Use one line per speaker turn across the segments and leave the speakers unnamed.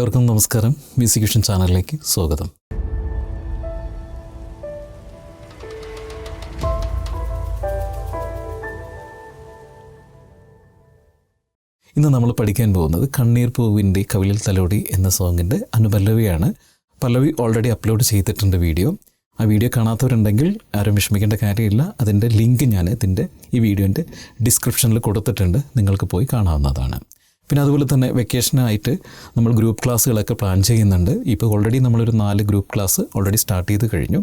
എല്ലാവർക്കും നമസ്കാരം. മ്യൂസിക് ചാനലിലേക്ക് സ്വാഗതം. ഇന്ന് നമ്മൾ പഠിക്കാൻ പോകുന്നത് കണ്ണീർ പൂവിന്റെ കവിളിൽ തലോടി എന്ന സോങ്ങിന്റെ അനുപല്ലവിയാണ്. പല്ലവി ഓൾറെഡി അപ്ലോഡ് ചെയ്തിട്ടുണ്ട് വീഡിയോ. ആ വീഡിയോ കാണാത്തവരുണ്ടെങ്കിൽ ആരും വിഷമിക്കേണ്ട കാര്യമില്ല. അതിന്റെ ലിങ്ക് ഞാൻ ഇതിന്റെ ഈ വീഡിയോന്റെ ഡിസ്ക്രിപ്ഷനിൽ കൊടുത്തിട്ടുണ്ട്. നിങ്ങൾക്ക് പോയി കാണാവുന്നതാണ്. പിന്നെ അതുപോലെ തന്നെ വെക്കേഷനായിട്ട് നമ്മൾ ഗ്രൂപ്പ് ക്ലാസ്സുകളൊക്കെ പ്ലാൻ ചെയ്യുന്നുണ്ട്. ഇപ്പോൾ ഓൾറെഡി നമ്മളൊരു നാല് ഗ്രൂപ്പ് ക്ലാസ് ഓൾറെഡി സ്റ്റാർട്ട് ചെയ്ത് കഴിഞ്ഞു.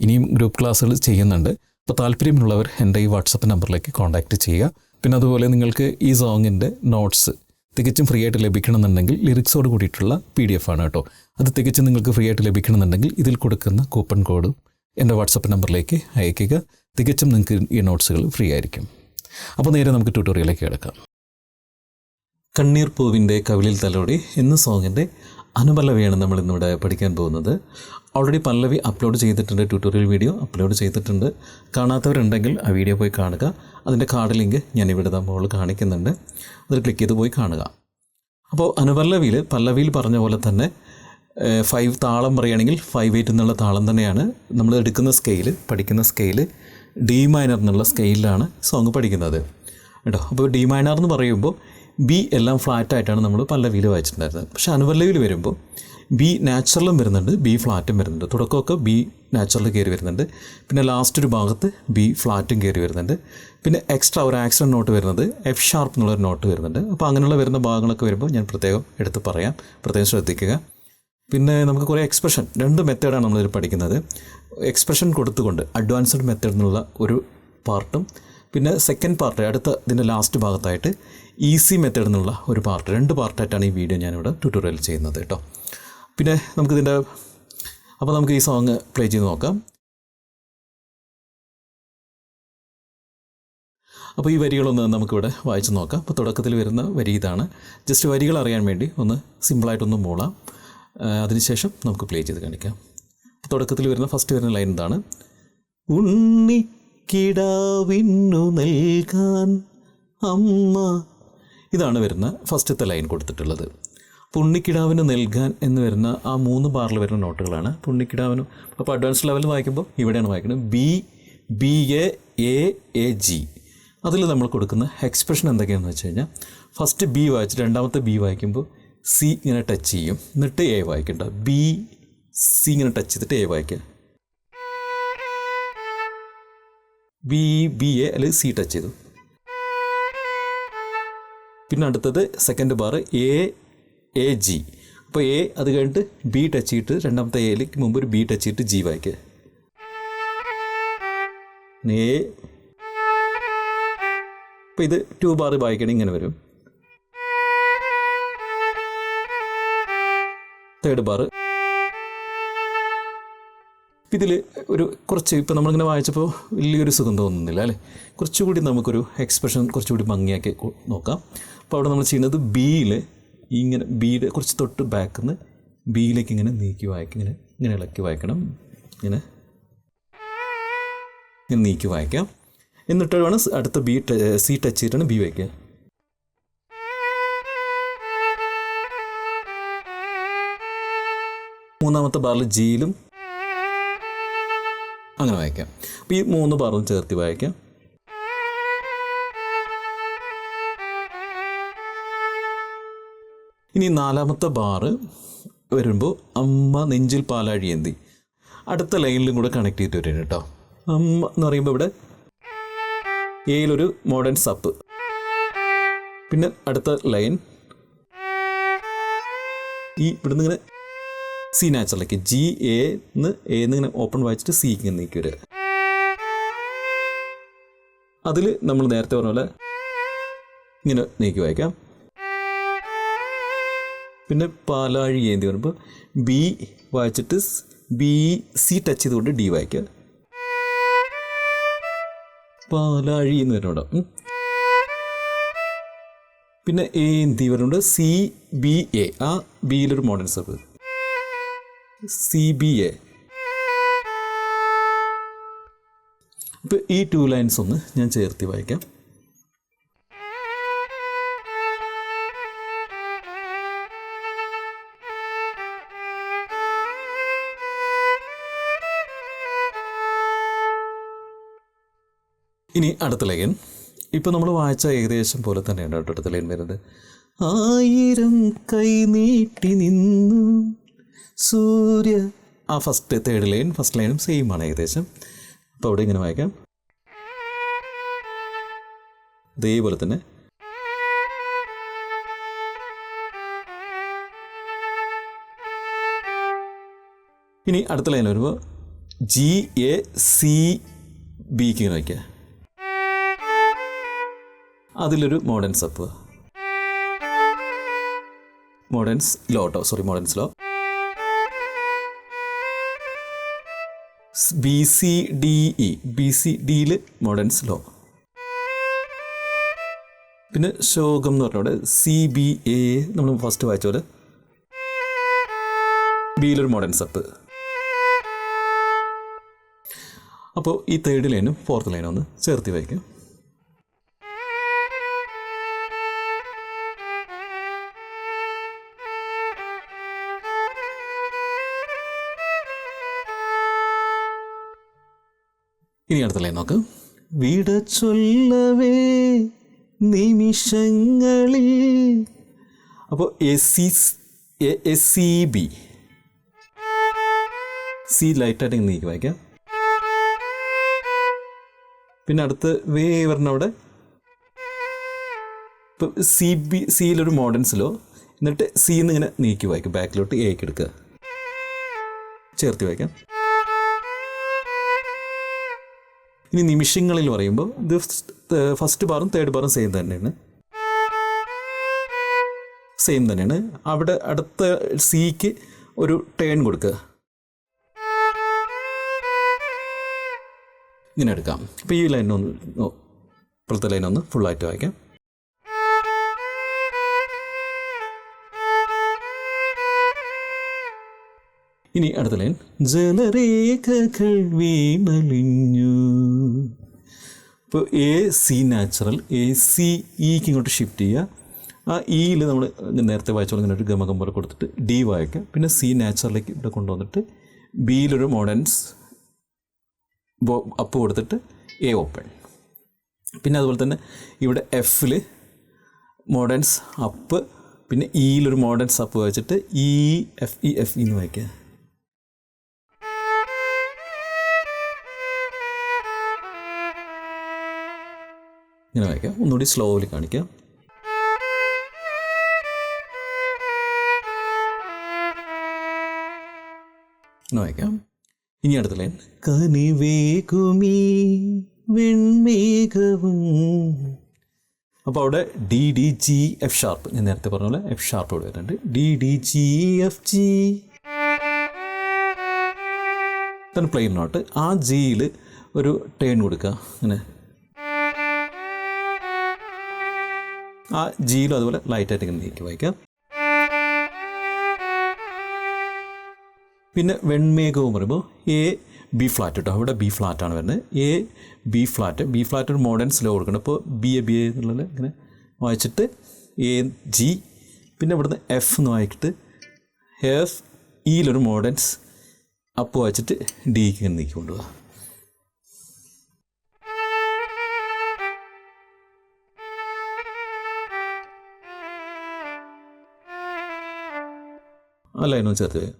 ഇനിയും ഗ്രൂപ്പ് ക്ലാസ്സുകൾ ചെയ്യുന്നുണ്ട്. അപ്പോൾ താല്പര്യമുള്ളവർ എന്റെ ഈ വാട്സപ്പ് നമ്പറിലേക്ക് കോൺടാക്റ്റ് ചെയ്യുക. പിന്നെ അതുപോലെ നിങ്ങൾക്ക് ഈ സോങ്ങിന്റെ നോട്ട്സ് തികച്ചും ഫ്രീ ആയിട്ട് ലഭിക്കണമെന്നുണ്ടെങ്കിൽ ലിറിക്സോട് കൂടിയിട്ടുള്ള പി ഡി എഫ് ആണ് കേട്ടോ. അത് തികച്ചും നിങ്ങൾക്ക് ഫ്രീ ആയിട്ട് ലഭിക്കണമെന്നുണ്ടെങ്കിൽ ഇതിൽ കൊടുക്കുന്ന കൂപ്പൺ കോഡും എന്റെ വാട്സപ്പ് നമ്പറിലേക്ക് അയയ്ക്കുക. തികച്ചും നിങ്ങൾക്ക് ഈ നോട്ട്സുകൾ ഫ്രീ ആയിരിക്കും. അപ്പോൾ നേരെ നമുക്ക് ട്യൂട്ടോറിയലിലേക്ക് കിടക്കാം. കണ്ണീർ പൂവിന്റെ കവിളിൽ തലോടി എന്ന സോങ്ങിന്റെ അനുപല്ലവിയാണ് നമ്മൾ ഇന്നിവിടെ പഠിക്കാൻ പോകുന്നത്. ഓൾറെഡി പല്ലവി അപ്ലോഡ് ചെയ്തിട്ടുണ്ട് ട്യൂട്ടോറിയൽ വീഡിയോ അപ്ലോഡ് ചെയ്തിട്ടുണ്ട്. കാണാത്തവരുണ്ടെങ്കിൽ ആ വീഡിയോ പോയി കാണുക. അതിന്റെ കാർഡ് ലിങ്ക് ഞാൻ ഇവിടെ മുകളിൽ കാണിക്കുന്നുണ്ട്. അതിൽ ക്ലിക്ക് ചെയ്ത് പോയി കാണുക. അപ്പോൾ അനുപല്ലവിയിൽ പല്ലവിയിൽ പറഞ്ഞ പോലെ തന്നെ ഫൈവ് താളം പറയുകയാണെങ്കിൽ ഫൈവ് എയ്റ്റ് എന്നുള്ള താളം തന്നെയാണ് നമ്മൾ എടുക്കുന്ന സ്കെയിൽ പഠിക്കുന്ന സ്കെയിൽ ഡി മൈനർ എന്നുള്ള സ്കെയിലാണ് സോങ് പഠിക്കുന്നത്. കേട്ടോ? അപ്പോൾ ഡി മൈനർ എന്ന് പറയുമ്പോൾ ബി എല്ലാം ഫ്ലാറ്റായിട്ടാണ് നമ്മൾ പല്ലവിയിൽ വായിച്ചിട്ടുണ്ടായിരുന്നത്. പക്ഷേ അനുപല്ലവിയിൽ വരുമ്പോൾ ബി നാച്ചുറലും വരുന്നുണ്ട് ബി ഫ്ലാറ്റും വരുന്നുണ്ട്. തുടക്കമൊക്കെ ബി നാച്ചുറൽ കയറി വരുന്നുണ്ട്. പിന്നെ ലാസ്റ്റ് ഒരു ഭാഗത്ത് ബി ഫ്ലാറ്റും കയറി വരുന്നുണ്ട്. പിന്നെ എക്സ്ട്രാ ഒരു ആക്സിഡന്റ് നോട്ട് വരുന്നത് എഫ് ഷാർപ്പ് എന്നുള്ളൊരു നോട്ട് വരുന്നുണ്ട്. അപ്പോൾ അങ്ങനെയുള്ള വരുന്ന ഭാഗങ്ങളൊക്കെ വരുമ്പോൾ ഞാൻ പ്രത്യേകം എടുത്ത് പറയാം. പ്രത്യേകം ശ്രദ്ധിക്കുക. പിന്നെ നമുക്ക് കുറേ എക്സ്പ്രഷൻ രണ്ട് മെത്തേഡാണ് നമ്മളിതിൽ പഠിക്കുന്നത്. എക്സ്പ്രഷൻ കൊടുത്തുകൊണ്ട് അഡ്വാൻസ്ഡ് മെത്തേഡ് എന്നുള്ള ഒരു പാർട്ടും പിന്നെ സെക്കൻഡ് പാർട്ട് അടുത്ത ഇതിന്റെ ലാസ്റ്റ് ഭാഗത്തായിട്ട് ഈസി മെത്തേഡ് എന്നുള്ള ഒരു പാർട്ട് രണ്ട് പാർട്ടായിട്ടാണ് ഈ വീഡിയോ ഞാനിവിടെ ട്യൂട്ടോറിയൽ ചെയ്യുന്നത് കേട്ടോ. പിന്നെ നമുക്കിതിന്റെ അപ്പോൾ നമുക്ക് ഈ സോങ് പ്ലേ ചെയ്ത് നോക്കാം. അപ്പോൾ ഈ വരികളൊന്ന് നമുക്കിവിടെ വായിച്ച് നോക്കാം. അപ്പോൾ തുടക്കത്തിൽ വരുന്ന വരി ഇതാണ്. ജസ്റ്റ് വരികൾ അറിയാൻ വേണ്ടി ഒന്ന് സിമ്പിളായിട്ടൊന്ന് മൂളാം. അതിനുശേഷം നമുക്ക് പ്ലേ ചെയ്ത് കാണിക്കാം. തുടക്കത്തിൽ വരുന്ന ഫസ്റ്റ് വരുന്ന ലൈൻ എന്താണ് ഉണ്ണി കിടാവിന്നു നൽകാൻ അമ്മ ഇതാണ് വരുന്ന ഫസ്റ്റത്തെ ലൈൻ കൊടുത്തിട്ടുള്ളത്. പുണ്ണിക്കിടാവിന് നൽകാൻ എന്ന് വരുന്ന ആ മൂന്ന് ബാറിൽ വരുന്ന നോട്ടുകളാണ്. പുണ്ണിക്കിടാവിന് അപ്പോൾ അഡ്വാൻസ് ലെവൽ വായിക്കുമ്പോൾ ഇവിടെയാണ് വായിക്കുന്നത് B B A A A G അതിൽ നമ്മൾ കൊടുക്കുന്ന എക്സ്പ്രഷൻ എന്തൊക്കെയാണെന്ന് വെച്ച് കഴിഞ്ഞാൽ ഫസ്റ്റ് ബി വായിച്ച് രണ്ടാമത്തെ ബി വായിക്കുമ്പോൾ സി ഇങ്ങനെ ടച്ച് ചെയ്യും. എന്നിട്ട് എ വായിക്കണ്ട. ബി സി ഇങ്ങനെ ടച്ച് ചെയ്തിട്ട് എ വായിക്കുക. ബി ബി എ അല്ലെങ്കിൽ സി ടച്ച് ചെയ്തു. പിന്നെ അടുത്തത് second bar A A G അപ്പോൾ എ അത് കഴിഞ്ഞിട്ട് ബി ടച്ച് ചെയ്തിട്ട് രണ്ടാമത്തെ എയിലേക്ക് മുമ്പ് ഒരു ബി ടച്ച് ചെയ്തിട്ട് ജി വായിക്കുക എ അപ്പോൾ ഇത് ടു ബാർ വായിക്കണേ ഇങ്ങനെ വരും. തേർഡ് ബാർ ഇതിൽ ഒരു കുറച്ച് ഇപ്പം നമ്മളിങ്ങനെ വായിച്ചപ്പോൾ വലിയൊരു സുഖം തോന്നുന്നില്ല അല്ലേ? കുറച്ചുകൂടി നമുക്കൊരു എക്സ്പ്രഷൻ കുറച്ചുകൂടി ഭംഗിയാക്കി നോക്കാം. അപ്പോൾ അവിടെ നമ്മൾ ചെയ്യുന്നത് ബിയിൽ ഇങ്ങനെ ബിയുടെ കുറച്ച് തൊട്ട് ബാക്കിൽ നിന്ന് ബിയിലേക്ക് ഇങ്ങനെ നീക്കി വായിക്കും ഇങ്ങനെ ഇങ്ങനെ ഇളക്കി വായിക്കണം. ഇങ്ങനെ. ഇങ്ങനെ നീക്കി വായിക്കാം. എന്നിട്ട് വേണം അടുത്ത ബി സി ടച്ച് ചെയ്തിട്ടാണ് ബി വായിക്കുക. മൂന്നാമത്തെ ബാറിൽ ജിയിലും അങ്ങനെ വായിക്കാം. അപ്പോൾ ഈ മൂന്ന് ബാറും ചേർത്ത് വായിക്കാം. ഇനി നാലാമത്തെ ബാറ് വരുമ്പോൾ അമ്മ നെഞ്ചിൽ പാലാഴിയേന്തി. അടുത്ത ലൈനിലും കൂടെ കണക്ട് ചെയ്തിട്ട് വരും കേട്ടോ അമ്മ എന്ന് പറയുമ്പോൾ ഇവിടെ എയിലൊരു മോഡേൺ സപ്പ് പിന്നെ അടുത്ത ലൈൻ. ഈ ഇവിടുന്ന് ഇങ്ങനെ സി നാച്ചുറലേക്ക് ജി എ എന്ന് എ എന്ന് ഇങ്ങനെ ഓപ്പൺ വായിച്ചിട്ട് സി ഇങ്ങനെ നീക്കി വരിക അതിൽ നമ്മൾ നേരത്തെ പറഞ്ഞ പോലെ ഇങ്ങനെ നീക്കി വായിക്കാം. പിന്നെ പാലാഴി ഏന്തി വരുമ്പോൾ ബി വായിച്ചിട്ട് ബി സി ടച്ച് ചെയ്തുകൊണ്ട് ഡി വായിക്കുക. പാലാഴി എന്ന് വരുന്നുണ്ടോ. പിന്നെ എ എന്തി വരുന്നുണ്ട് സി ബി എ ആ ബിയിലൊരു modern sub C B A. അപ്പോൾ ഈ ടു ലൈൻസ് ഒന്ന് ഞാൻ ചേർത്തി വായിക്കാം. ഇനി അടുത്ത ലൈൻ. ഇപ്പം നമ്മൾ വായിച്ച ഏകദേശം പോലെ തന്നെയാണ് അടുത്ത ലൈൻ വരുന്നത്. ആയിരം കൈ നീട്ടി നിന്നു. സൂര്യ. ആ ഫസ്റ്റ് തേർഡ് ലൈൻ ഫസ്റ്റ് ലൈനും സെയിം ആണ് ഏകദേശം. അപ്പോൾ അവിടെ ഇങ്ങനെ വായിക്കാം. ഇതേപോലെ തന്നെ. ഇനി അടുത്ത ലൈൻ വരുമ്പോൾ ജി എ സി ബിക്ക് ഇങ്ങനെ വയ്ക്കുക അതിലൊരു മോഡേൺ സപ്പ് മോഡേൺസ് ലോ കേട്ടോ sorry mordents low B C D E B C ഡിയിൽ മോഡേൺസ് ലോ പിന്നെ ശോകം എന്ന് പറഞ്ഞ സി ബി എ നമ്മൾ ഫസ്റ്റ് വായിച്ച പോലെ ബിയിലൊരു മോഡേൺ സപ്പ് അപ്പോൾ ഈ തേർഡ് ലൈനും ഫോർത്ത് ലൈനും ഒന്ന് ചേർത്ത് വായിക്കാം. ഇനി അടുത്ത നോക്ക്. വിട ചൊല്ലവേ നിമിഷങ്ങളിൽ. അപ്പോൾ S S C B C ലൈറ്റായിട്ട് നീക്കി വായിക്കാം. പിന്നെ അടുത്ത് വേ പറഞ്ഞ അവിടെ. ഇപ്പം സി ബി സിയിലൊരു മോഡൻസിലോ എന്നിട്ട് സിന്ന് ഇങ്ങനെ നീക്കി വായിക്കും ബാക്കിലോട്ട് എക്ക് എടുക്കുക. ചേർത്ത് വായിക്കാം. ഇനി നിമിഷങ്ങളിൽ പറയുമ്പോൾ ഇത് ഫസ്റ്റ് ബാറും തേർഡ് ബാറും സെയിം തന്നെയാണ്. സെയിം തന്നെയാണ്. അവിടെ അടുത്ത സിക്ക് ഒരു ടേൺ കൊടുക്കുക. ഇങ്ങനെ എടുക്കാം. അപ്പോൾ ഈ ലൈനൊന്ന് ഇപ്പോഴത്തെ ലൈനൊന്ന് ഫുള്ളായിട്ട് വായിക്കാം. ഇനി അടുത്ത ലൈൻ ജലരേഖകൾ വീണലിഞ്ഞു ഇപ്പോൾ A C natural A C ഇക്ക് ഇങ്ങോട്ട് ഷിഫ്റ്റ് ചെയ്യുക. ആ ഇയിൽ നമ്മൾ നേരത്തെ വായിച്ചോളം ഇങ്ങനെ ഒരു ഗമകം പോലെ കൊടുത്തിട്ട് ഡി വായിക്കുക. പിന്നെ സി നാച്ചുറലിലേക്ക് ഇവിടെ കൊണ്ടുവന്നിട്ട് ബിയിലൊരു മോഡൻസ് അപ്പ് കൊടുത്തിട്ട് എ ഓപ്പൺ പിന്നെ അതുപോലെ തന്നെ ഇവിടെ എഫിൽ മോഡേൺസ് അപ്പ് പിന്നെ ഇയിലൊരു മോഡേൺസ് അപ്പ് വായിച്ചിട്ട് ഇ എഫ് ഇ എഫ് എന്ന് വായിക്കുക. ഇങ്ങനെ വായിക്കാം. ഒന്നുകൂടി സ്ലോലി കാണിക്കാം. ഇങ്ങനെ വായിക്കാം. ഇനി അടുത്ത ലൈൻ കനിവേകുമീ വെൺമേഘവും. അപ്പോൾ അവിടെ D D G F sharp ഞാൻ നേരത്തെ പറഞ്ഞ പോലെ എഫ് ഷാർപ്പ് ഇവിടെ വരുന്നുണ്ട്. D D G F G തന്നെ പ്ലെയിൻ നോട്ട് ആ ജിയിൽ ഒരു ടേൺ കൊടുക്കുക. അങ്ങനെ ആ ജിയിലും അതുപോലെ ലൈറ്റായിട്ട് ഇങ്ങനെ നീക്കി വായിക്കാം. പിന്നെ വെൺമേഘവും പറയുമ്പോൾ എ ബി ഫ്ലാറ്റ് കേട്ടോ അവിടെ ബി ഫ്ലാറ്റ് ആണ് വരുന്നത്. A B flat B flat ഒരു മോഡേൺ സ്ലോ കൊടുക്കണം. അപ്പോൾ ബി എ ബി എ എന്നുള്ളത് ഇങ്ങനെ വായിച്ചിട്ട് എ ജി പിന്നെ ഇവിടുന്ന് എഫ് എന്ന് വായിച്ചിട്ട് എഫ് ഇയിലൊരു മോഡേൺസ് അപ്പ് വായിച്ചിട്ട് ഡിക്ക് ഇങ്ങനെ നീക്കി കൊണ്ടുപോകുക അല്ല ലൈനും ചേർത്ത്. വയ്ക്കുക.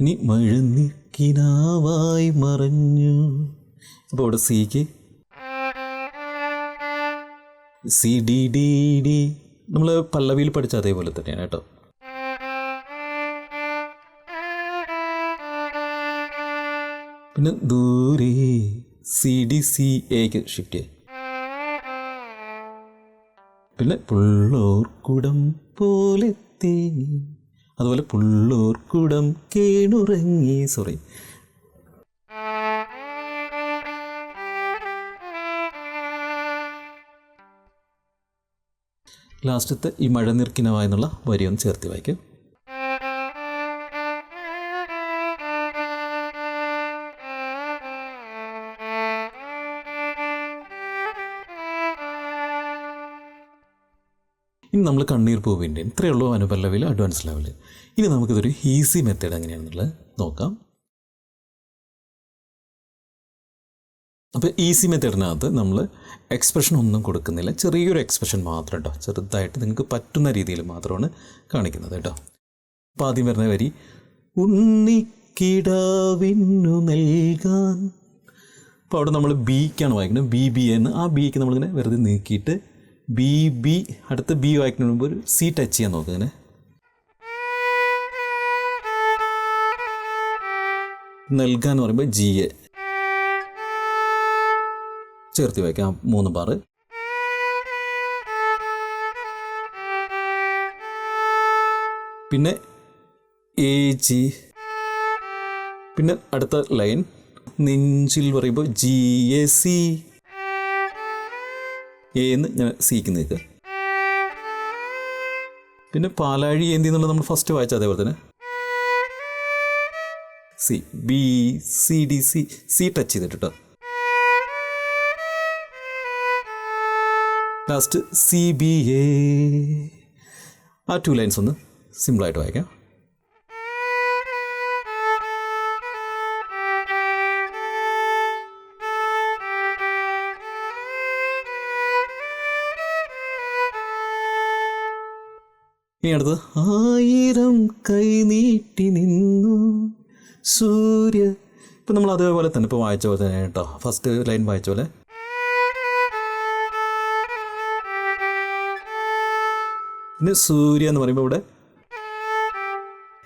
ഇനി മഴനിക്കിനാവായി മറഞ്ഞു. അപ്പോൾ ഇവിടെ സിക്ക് സി ഡി ഡി ഡി നമ്മൾ പല്ലവിയിൽ പഠിച്ച അതേപോലെ തന്നെയാണ് കേട്ടോ. പിന്നെ ദൂരെ സി ഡി സി എക്ക് ഷിഫ്റ്റ് ചെയ്യും. പിന്നെ പുള്ളോർക്കുടം പോലെ തേങ്ങി അതുപോലെ പുള്ളോർക്കുടം കേണുറങ്ങി. സോറി ലാസ്റ്റത്തെ ഈ മഴ നിർക്കിനവായ എന്നുള്ള വരി ഒന്ന് ചേർത്ത് വായിക്കും. നമ്മൾ കണ്ണീർ പൂവിന്റെ ഇത്രയേ ഉള്ളൂ അനുപല്ലവിൽ അഡ്വാൻസ് ലെവൽ ഇനി നമുക്കിതൊരു ഈസി മെത്തേഡ് എങ്ങനെയാണെന്നുള്ളത് നോക്കാം. അപ്പോൾ ഈസി മെത്തേഡിനകത്ത് നമ്മൾ എക്സ്പ്രഷൻ ഒന്നും കൊടുക്കുന്നില്ല. ചെറിയൊരു എക്സ്പ്രഷൻ മാത്രം കേട്ടോ ചെറുതായിട്ട് നിങ്ങൾക്ക് പറ്റുന്ന രീതിയിൽ മാത്രമാണ് കാണിക്കുന്നത് കേട്ടോ അപ്പോൾ ആദ്യം വരുന്ന വരി ഉണ്ണിക്കിടാവിന്നു നൽകാൻ. അപ്പോൾ അവിടെ നമ്മൾ ബിക്കാണ് വായിക്കുന്നത്. ബി ബി എന്ന് ആ ബിക്ക് നമ്മളിങ്ങനെ വെറുതെ നീക്കിയിട്ട് ബി ബി അടുത്ത് ബി വായിക്കുന്നതിന് മുമ്പ് ഒരു സി ടച്ച് ചെയ്യാൻ നോക്കുക ഇങ്ങനെ നൽകുക എന്ന് പറയുമ്പോൾ ജി എ. ചേർത്ത് വായിക്കാം മൂന്ന് ബാറ് പിന്നെ എ ജി. പിന്നെ അടുത്ത ലൈൻ നെഞ്ചിൽ പറയുമ്പോൾ ജി എ സി. എന്ന് ഞാൻ സിക്ക് പിന്നെ പാലാഴി എന്തി എന്നുള്ളത് നമ്മൾ ഫസ്റ്റ് വായിച്ച അതേപോലെ തന്നെ. C B C D C C touch ചെയ്തിട്ട് ലാസ്റ്റ് സി ബി എ ആ ടു ലൈൻസ് ഒന്ന് സിമ്പിളായിട്ട് വായിക്കാം. ഇനി അടുത്തത്. ആയിരം കൈ നീട്ടി നിന്നു സൂര്യ. ഇപ്പം നമ്മൾ അതേപോലെ തന്നെ ഇപ്പോൾ വായിച്ച പോലെ തന്നെ കേട്ടോ. ഫസ്റ്റ് ലൈൻ വായിച്ച പോലെ. പിന്നെ സൂര്യ എന്ന് പറയുമ്പോൾ ഇവിടെ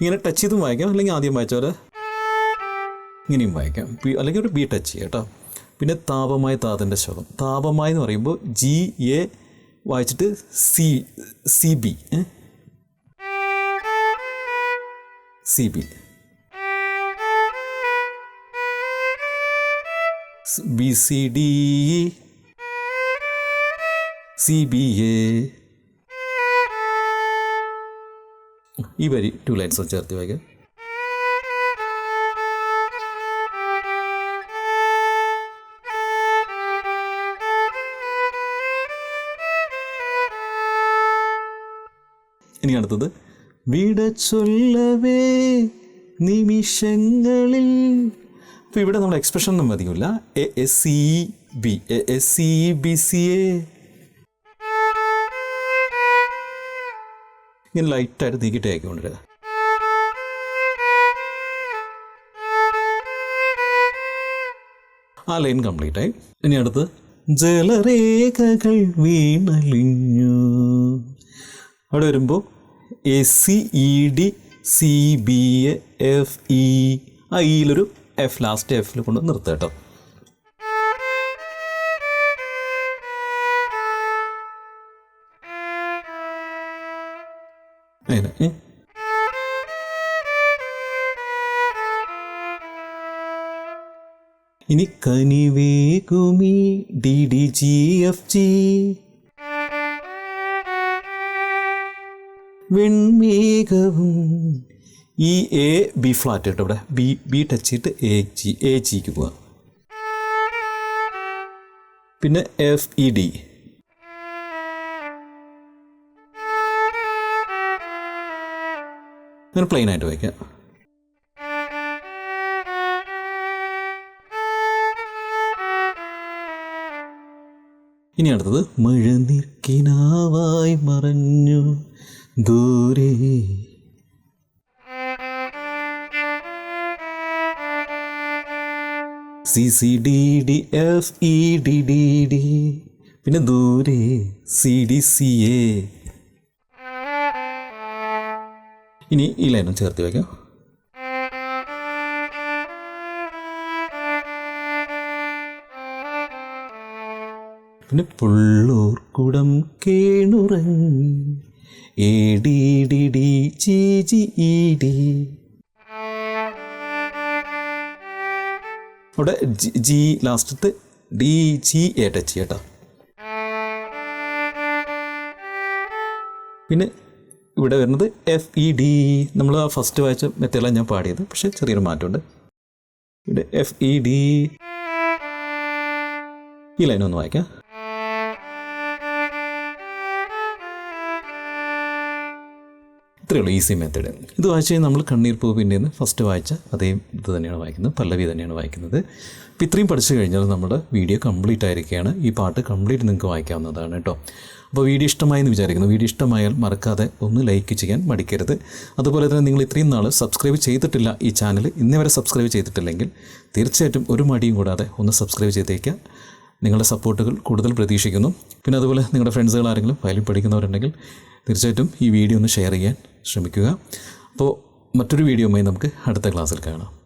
ഇങ്ങനെ ടച്ച് ചെയ്തും വായിക്കാം. അല്ലെങ്കിൽ ആദ്യം വായിച്ച പോലെ ഇങ്ങനെയും വായിക്കാം. അല്ലെങ്കിൽ ഒരു ബി ടച്ച് ചെയ്യാം കേട്ടോ. പിന്നെ താപമായ താതന്റെ ശബ്ദം താപമായി എന്ന് പറയുമ്പോൾ ജി എ വായിച്ചിട്ട് C C B C B B C D C B A ഈ വരി ടു ലൈൻസ് ചേർത്ത് വയ്ക്കാം. ഇനി അടുത്തത് വിട ചൊല്ലവേ നിമിഷങ്ങളിൽ. അപ്പോൾ ഇവിടെ നമ്മൾ എക്സ്പ്രഷൻ ഒന്നും മതിയില്ല A S C B. A S C B C A. ഇങ്ങനെ ലൈറ്റായിട്ട് നീക്കിയിട്ട് ആയിക്കൊണ്ടിരിക്കുക ആ ലൈൻ കംപ്ലീറ്റ് ആയി. ഇനി അടുത്ത്. ജലരേഖകൾ വീണലിഞ്ഞു. അവിടെ വരുമ്പോൾ A C E D C B A F E ആ ഇയിലൊരു എഫ് ലാസ്റ്റ് എഫിൽ കൊണ്ട് നിർത്തുക കേട്ടോ അങ്ങനെ? ഇനി കനിവേകുമി D D G F G വെൺമേഘവും. ഈ എ ബി ഫ്ലാറ്റ് കേട്ടോ ഇവിടെ? ബി ബി ടച്ച് ചെയ്തിട്ട് എ ജി എ ജിക്ക് പോവാം. പിന്നെ എഫ് ഇ ഡി. അങ്ങനെ പ്ലെയിൻ ആയിട്ട് വയ്ക്കാം. ഇനി അടുത്തത് മഴ നിൽക്കിനാവായി മറഞ്ഞു. ദൂരെ. C C D D F E D D D. പിന്നെ ദൂരെ സി ഡി സി എ. ഇനി ഈ ലൈനും ചേർത്ത് വയ്ക്കാം പിന്നെ പുള്ളൂർ കുടം കേണുറങ്ങി. അവിടെ ജി- ലാസ്റ്റത്ത് ഡി ജി എ ടച്ച് ചെയ്യട്ടോ പിന്നെ ഇവിടെ വരുന്നത് എഫ് ഇ ഡി. നമ്മൾ ആ ഫസ്റ്റ് വായിച്ച മെത്തേഡിലാണ് ഞാൻ പാടിയത്. പക്ഷേ ചെറിയൊരു മാറ്റമുണ്ട്. ഇവിടെ എഫ് ഇ ഡി. ഈ ലൈനൊന്ന് വായിക്കാം. ഇത്രയേ ഉള്ളൂ ഈസി മെത്തേഡ് ഇത് വായിച്ചു കഴിഞ്ഞാൽ നമ്മൾ കണ്ണീർ പൂവിന്റെ നിന്ന് ഫസ്റ്റ് വായിച്ച അതേ ഇത് തന്നെയാണ് വായിക്കുന്നത് പല്ലവി തന്നെയാണ് വായിക്കുന്നത്. അപ്പോൾ ഇത്രയും പഠിച്ചു കഴിഞ്ഞാൽ നമ്മുടെ വീഡിയോ കംപ്ലീറ്റ് ആയിരിക്കുകയാണ്. ഈ പാട്ട് കംപ്ലീറ്റ് നിങ്ങൾക്ക് വായിക്കാവുന്നതാണ് കേട്ടോ. അപ്പോൾ വീഡിയോ ഇഷ്ടമായി എന്ന് വിചാരിക്കുന്നു. വീഡിയോ ഇഷ്ടമായാൽ മറക്കാതെ ഒന്ന് ലൈക്ക് ചെയ്യാൻ മടിക്കരുത്. അതുപോലെ തന്നെ നിങ്ങൾ ഇത്രയും നാൾ സബ്സ്ക്രൈബ് ചെയ്തിട്ടില്ല ഈ ചാനൽ ഇന്നേ വരെ സബ്സ്ക്രൈബ് ചെയ്തിട്ടില്ലെങ്കിൽ തീർച്ചയായിട്ടും ഒരു മടിയും കൂടാതെ ഒന്ന് സബ്സ്ക്രൈബ് ചെയ്തേക്കുക. നിങ്ങളുടെ സപ്പോർട്ടുകൾ കൂടുതൽ പ്രതീക്ഷിക്കുന്നു. പിന്നെ അതുപോലെ നിങ്ങളുടെ ഫ്രണ്ട്സുകൾ ആരെങ്കിലും വയലിൻ പഠിക്കുന്നവരുണ്ടെങ്കിൽ തീർച്ചയായിട്ടും ഈ വീഡിയോ ഒന്ന് ഷെയർ ചെയ്യാൻ ശ്രമിക്കുക. അപ്പോൾ മറ്റൊരു വീഡിയോയുമായി നമുക്ക് അടുത്ത ക്ലാസ്സിൽ കാണാം.